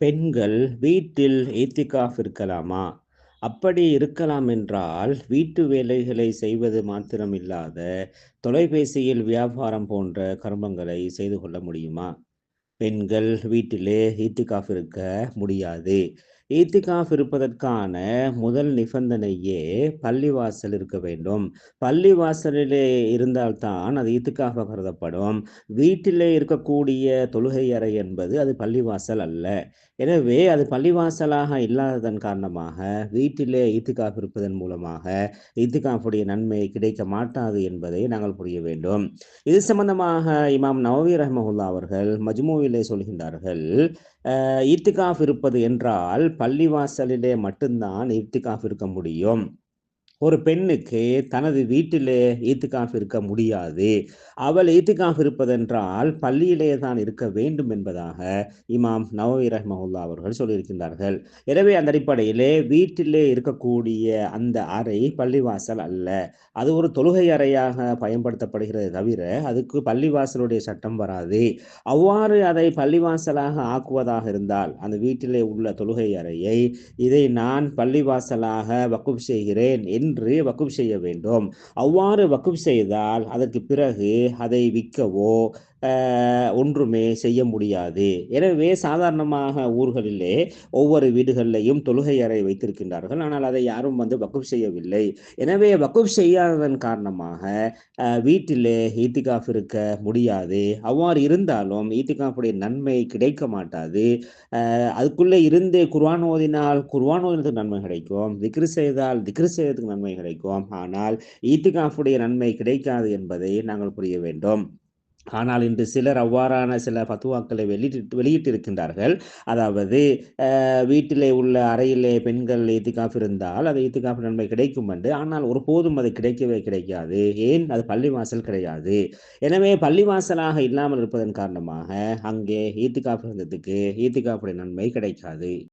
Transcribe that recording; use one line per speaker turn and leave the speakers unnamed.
பெண்கள் வீட்டில் ஏத்திகாஃப் இருக்கலாமா? அப்படி இருக்கலாம் என்றால் வீட்டு வேலைகளை செய்வது மாத்திரமில்லாத தொலைபேசியில் வியாபாரம் போன்ற கர்மங்களை செய்து கொள்ள முடியுமா? பெண்கள் வீட்டிலே ஈத்திகாஃப் இருக்க முடியாது. ஈத்திகாஃப் இருப்பதற்கான முதல் நிபந்தனையே பள்ளிவாசல் இருக்க வேண்டும். பள்ளிவாசலிலே இருந்தால்தான் அது ஈத்துக்காக கருதப்படும். வீட்டிலே இருக்கக்கூடிய தொழுகை அறை என்பது அது பள்ளிவாசல் அல்ல. எனவே அது பள்ளிவாசலாக இல்லாததன் காரணமாக வீட்டிலே ஈத்துக்காஃப் இருப்பதன் மூலமாக ஈத்துக்காஃபுடைய நன்மை கிடைக்க மாட்டாது என்பதை நாங்கள் புரிய வேண்டும். இது சம்பந்தமாக இமாம் நவவி ரஹமஹுல்லா அவர்கள் மஜ்மூவிலே சொல்கின்றார்கள் ஈத்திகாஃப் இருப்பது என்றால் பள்ளிவாசலிலே மட்டும்தான் ஈத்திகாஃப் இருக்க முடியும். ஒரு பெண்ணுக்கு தனது வீட்டிலே ஈத்துக்காஃப் இருக்க முடியாது. அவள் ஈத்துக்காஃப் இருப்பதென்றால் பள்ளியிலே தான் இருக்க வேண்டும் என்பதாக இமாம் நவவி ரஹ்மஹுல்லா அவர்கள் சொல்லியிருக்கின்றார்கள். எனவே அந்த அடிப்படையிலே வீட்டிலே இருக்கக்கூடிய அந்த அறை பள்ளிவாசல் அல்ல. அது ஒரு தொழுகை அறையாக பயன்படுத்தப்படுகிறது தவிர அதுக்கு பள்ளிவாசலுடைய சட்டம் வராது. அவ்வாறு அதை பள்ளிவாசலாக ஆக்குவதாக இருந்தால் அந்த வீட்டிலே உள்ள தொழுகை அறையை இதை நான் பள்ளிவாசலாக வக்குப் செய்கிறேன் என்று வக்குப் செய்ய வேண்டும். அவ்வாறு வக்குப் செய்தால் அதற்கு பிறகு அதை விற்கவோ ஒன்றுமே செய்ய முடியாது. எனவே சாதாரணமாக ஊர்களிலே ஒவ்வொரு வீடுகளிலையும் தொழுகை அறை வைத்திருக்கின்றார்கள். ஆனால் அதை யாரும் வந்து வக்குப் செய்யவில்லை. எனவே வக்குப் செய்யாததன் காரணமாக வீட்டிலே ஈத்திகாஃப் இருக்க முடியாது. அவ்வாறு இருந்தாலும் ஈத்திகாஃபுடைய நன்மை கிடைக்க மாட்டாது. அதுக்குள்ளே இருந்து குர்வான் ஓதினால் குர்வான் ஓதினத்துக்கு நன்மை கிடைக்கும். திக்ரு செய்தால் திக்ரு செய்யறதுக்கு நன்மை கிடைக்கும். ஆனால் ஈத்திகாஃபுடைய நன்மை கிடைக்காது என்பதை நாங்கள் புரிய வேண்டும். ஆனால் இன்று சிலர் அவ்வாறான சில பத்துவாக்களை வெளியிட்டு வெளியிட்டிருக்கின்றார்கள். அதாவது வீட்டிலே உள்ள அறையிலே பெண்கள் ஈத்திகாஃப் இருந்தால் அது ஈத்திகாஃப் நன்மை கிடைக்கும் என்று. ஆனால் ஒருபோதும் அது கிடைக்கவே கிடைக்காது. ஏன்? அது பள்ளிவாசல் கிடையாது. எனவே பள்ளிவாசலாக இல்லாமல் இருப்பதன் காரணமாக அங்கே ஈத்திகாஃப் இருந்ததுக்கு ஈத்திகாஃபுடைய நன்மை கிடைக்காது.